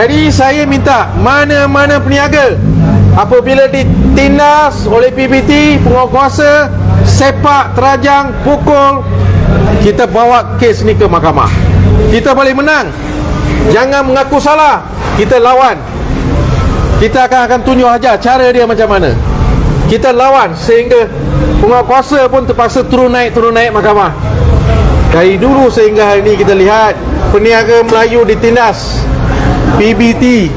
Jadi saya minta mana-mana peniaga apabila ditindas oleh PBT, penguasa, sepak, terajang, pukul, kita bawa kes ni ke mahkamah. Kita boleh menang. Jangan mengaku salah. Kita lawan. Kita akan akan tunjuk aja cara dia macam mana. Kita lawan sehingga penguasa pun terpaksa turun naik turun naik mahkamah. Dari dulu sehingga hari ini kita lihat peniaga Melayu ditindas. PBT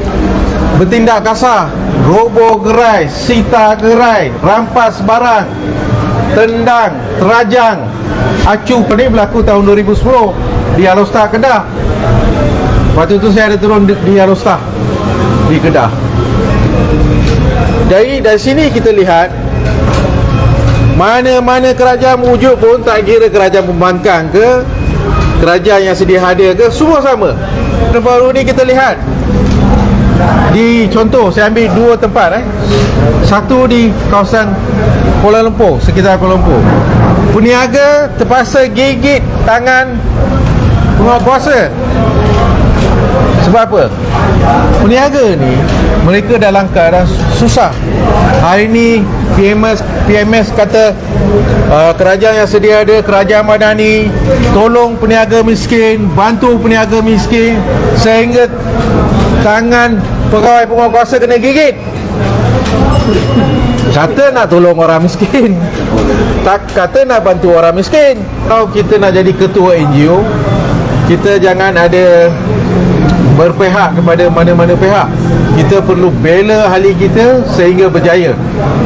bertindak kasar, roboh gerai, sita gerai, rampas barang, tendang, terajang. Acu ini berlaku tahun 2010 di Alostar Kedah. Waktu itu saya ada turun di, di Alostar di Kedah. Dari dari sini kita lihat mana-mana kerajaan wujud pun tak kira kerajaan pembangkang ke kerajaan yang sedia hadir ke semua sama. Baru ni kita lihat di contoh saya ambil dua tempat eh. Satu di kawasan Kuala Lumpur, sekitar Kuala Lumpur. Peniaga terpaksa gigit tangan penguasa. Sebab apa? Peniaga ni mereka dah langkah dah susah. Hari ni PMS PMS kata uh, kerajaan yang sedia ada kerajaan madani tolong peniaga miskin, bantu peniaga miskin sehingga tangan pegawai penguasa kena gigit. Kata nak tolong orang miskin Tak kata nak bantu orang miskin Kalau kita nak jadi ketua NGO Kita jangan ada berpihak kepada mana-mana pihak. Kita perlu bela ahli kita sehingga berjaya.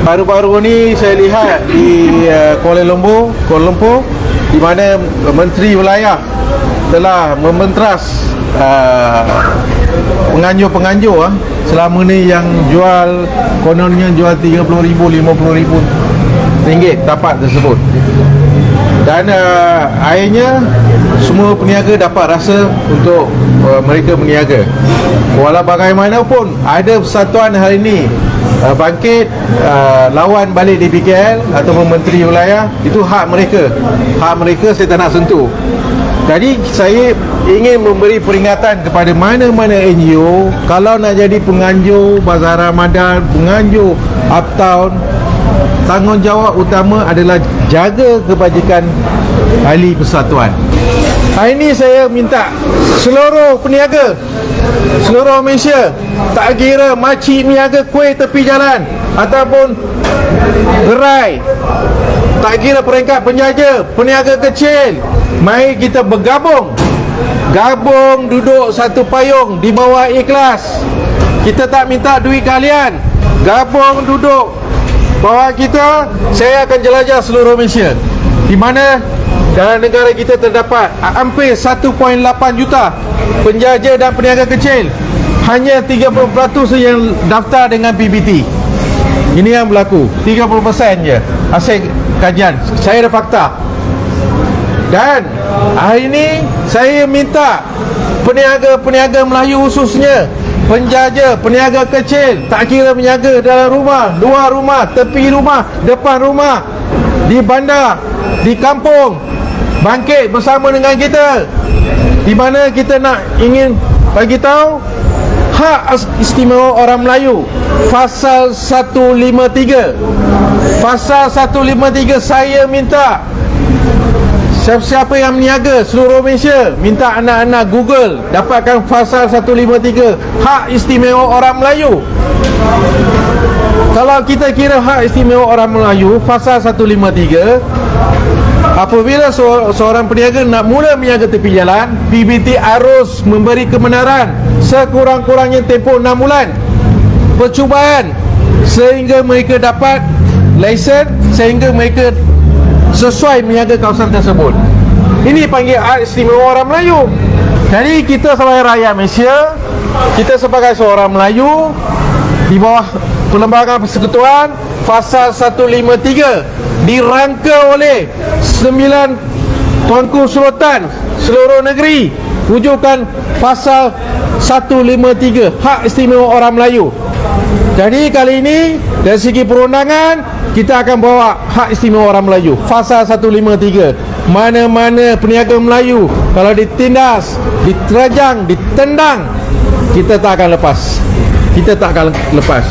Baru-baru ni saya lihat di uh, Kuala Lumpur Kuala Lumpur Di mana Menteri Wilayah telah mementras uh, penganjur-penganjur ah selama ni yang jual kononnya jual 30,000 50,000 ringgit tapak tersebut dan uh, akhirnya semua peniaga dapat rasa untuk uh, mereka berniaga walau bagaimanapun ada persatuan hari ini uh, bangkit uh, lawan balik DPKL ataupun menteri wilayah itu hak mereka. Hak mereka saya tak nak sentuh. Jadi saya ingin memberi peringatan kepada mana-mana NGO kalau nak jadi penganjur bazar Ramadan, penganjur uptown tanggungjawab utama adalah jaga kebajikan ahli persatuan. Hari ini saya minta seluruh peniaga seluruh Malaysia tak kira makcik niaga kuih tepi jalan ataupun gerai tak kira peringkat penjaja peniaga kecil. Mari kita bergabung. Gabung duduk satu payung di bawah ikhlas. Kita tak minta duit kalian. Gabung duduk bawah kita saya akan jelajah seluruh Malaysia. Di mana dalam negara kita terdapat hampir 1.8 juta penjaja dan peniaga kecil. Hanya 30% yang daftar dengan PBT ini yang berlaku. 30% je hasil kajian. Saya ada fakta. Dan hari ini saya minta peniaga-peniaga Melayu khususnya penjaja, peniaga kecil tak kira berniaga dalam rumah, luar rumah, tepi rumah, depan rumah di bandar, di kampung bangkit bersama dengan kita. Di mana kita nak ingin bagi tahu hak istimewa orang Melayu pasal 153 pasal 153 saya minta Siapa-siapa yang meniaga seluruh Malaysia Minta anak-anak Google Dapatkan pasal 153 Hak istimewa orang Melayu. Kalau kita kira hak istimewa orang Melayu Pasal 153 Apabila seorang peniaga nak mula meniaga tepi jalan PBT harus memberi kebenaran Sekurang-kurangnya tempoh 6 bulan Percubaan Sehingga mereka dapat Lesen Sehingga mereka sesuai meniaga kawasan tersebut. Ini panggil hak istimewa orang Melayu. Jadi kita sebagai rakyat Malaysia, kita sebagai seorang Melayu di bawah Perlembagaan Persekutuan Fasal 153 dirangka oleh 9 tuanku sultan seluruh negeri wujukan Fasal 153 Hak Istimewa Orang Melayu. Jadi kali ini dari segi perundangan kita akan bawa hak istimewa orang Melayu. Fasal 153 Mana-mana peniaga Melayu Kalau ditindas, diterajang, ditendang kita tak akan lepas. Kita tak akan lepas